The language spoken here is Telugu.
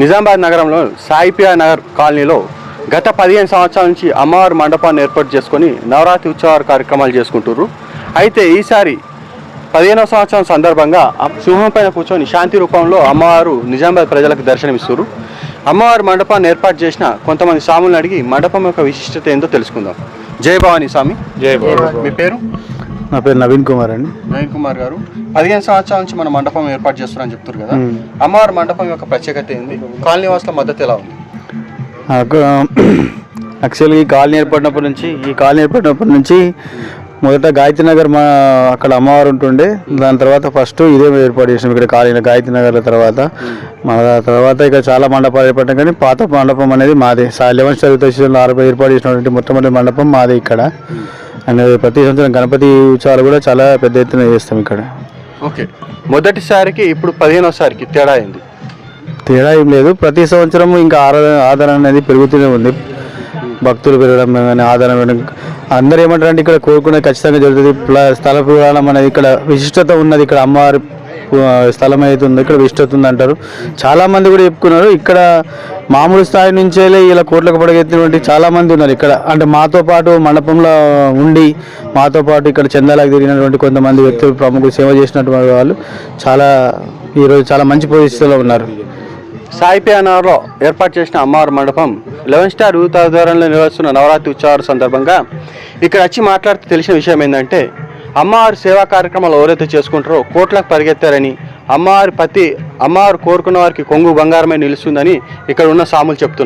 నిజామాబాద్ నగరంలో సాయిపియా నగర్ కాలనీలో గత పదిహేను సంవత్సరాల నుంచి అమ్మవారి మండపాన్ని ఏర్పాటు చేసుకొని నవరాత్రి ఉత్సవాల కార్యక్రమాలు చేసుకుంటున్నారు అయితే ఈసారి పదిహేనవ సంవత్సరం సందర్భంగా సింహం పైన కూర్చొని శాంతి రూపంలో అమ్మవారు నిజామాబాద్ ప్రజలకు దర్శనమిస్తారు అమ్మవారి మండపాన్ని ఏర్పాటు చేసిన కొంతమంది స్వాములను అడిగి మండపం యొక్క విశిష్టత ఏందో తెలుసుకుందాం. జై భవానీ స్వామి. జై మీ పేరు? నా పేరు నవీన్ కుమార్ అండి. నవీన్ కుమార్ గారు. పదిహేను సంవత్సరాల నుంచి మన మండపం ఏర్పాటు చేస్తున్నారని చెప్తారు కదా. మ్మ్. అమ్మవారి మండపం యొక్క ప్రత్యేకత ఏంది? కాలనీ వాసుల మద్దతు ఎలా ఉంది? యాక్చువల్గా ఈ కాలనీ ఏర్పడినప్పటి నుంచి ఈ కాలనీ ఏర్పడినప్పటి నుంచి మొదట గాయత్రి నగర్ మా అక్కడ అమ్మవారు ఉంటుండే. దాని తర్వాత ఫస్ట్ ఇదే ఏర్పాటు చేసినాం ఇక్కడ కాలనీ గాయత్రి నగర్ తర్వాత. మన తర్వాత ఇక్కడ చాలా మండపాలు ఏర్పడ్డాయి కానీ పాత మండపం అనేది మాదే. లెవెన్ చదువుతా ఆరు ఏర్పాటు చేసినటువంటి మొట్టమొదటి మండపం మాదే ఇక్కడ. అండ్ ప్రతి సంవత్సరం గణపతి ఉత్సవాలు కూడా చాలా పెద్ద ఎత్తున చేస్తాం ఇక్కడ. ఓకే. మొదటిసారికి ఇప్పుడు పదిహేనోసారికి తేడా అయింది తేడా ఏం లేదు. ప్రతి సంవత్సరం ఇంకా ఆరాధన ఆదరణ అనేది పెరుగుతూనే ఉంది. భక్తులు పెరగడం కానీ ఆదరణ పెరగడం అందరూ ఏమంటారు అంటే ఇక్కడ కోరుకునే ఖచ్చితంగా జరుగుతుంది. స్థల పురాణం అనేది ఇక్కడ విశిష్టత ఉన్నది. ఇక్కడ అమ్మవారి స్థలం అయితే ఉంది ఇక్కడ విశిష్టత ఉంది అంటారు చాలామంది కూడా చెప్పుకున్నారు ఇక్కడ మామూలు స్థాయి నుంచే ఇలా కోట్లకు పడగెత్తినటువంటి చాలామంది ఉన్నారు ఇక్కడ. అంటే మాతో పాటు మండపంలో ఉండి మాతో పాటు ఇక్కడ చందాలకు తిరిగినటువంటి కొంతమంది వ్యక్తులు ప్రముఖులు సేవ చేసినటువంటి వాళ్ళు చాలా ఈరోజు చాలా మంచి పొజిషన్లో ఉన్నారు. సాయి పియానర్లో ఏర్పాటు చేసిన అమ్మవారి మండపం లెవెన్ స్టార్ యూత్ ఆధ్వర్యంలో నిర్వహిస్తున్న నవరాత్రి ఉత్సవాల సందర్భంగా ఇక్కడ వచ్చి మాట్లాడితే తెలిసిన విషయం ఏంటంటే అమ్మవారి సేవా కార్యక్రమాలు ఎవరైతే చేసుకుంటారో కోట్లకు పరిగెత్తారని అమ్మవారి పతి అమ్మవారు కోరుకున్న వారికి కొంగు బంగారమే నిలుస్తుందని ఇక్కడ ఉన్న సాములు చెప్తున్నారు.